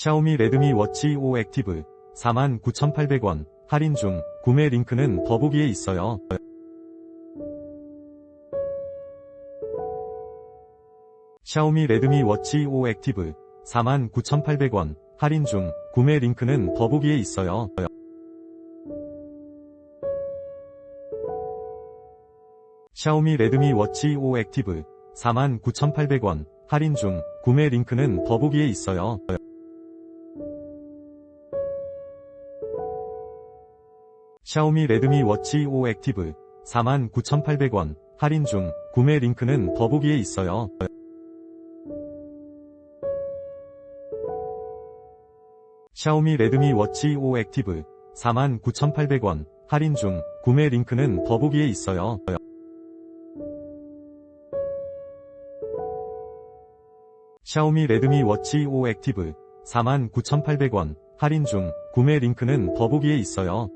샤오미 레드미 워치 5 액티브 49,800원 할인 중 구매 링크는 더보기에 있어요. 샤오미 레드미 워치 5 액티브 49,800원 할인 중 구매 링크는 더보기에 있어요. 샤오미 레드미 워치 5 액티브 49,800원 할인 중 구매 링크는 더보기에 있어요. 샤오미 레드미 워치 5 액티브 49,800원 할인 중 구매 링크는 더보기에 있어요. 샤오미 레드미 워치 5 액티브 49,800원 할인 중 구매 링크는 더보기에 있어요. 샤오미 레드미 워치 5 액티브 49,800원 할인 중 구매 링크는 더보기에 있어요.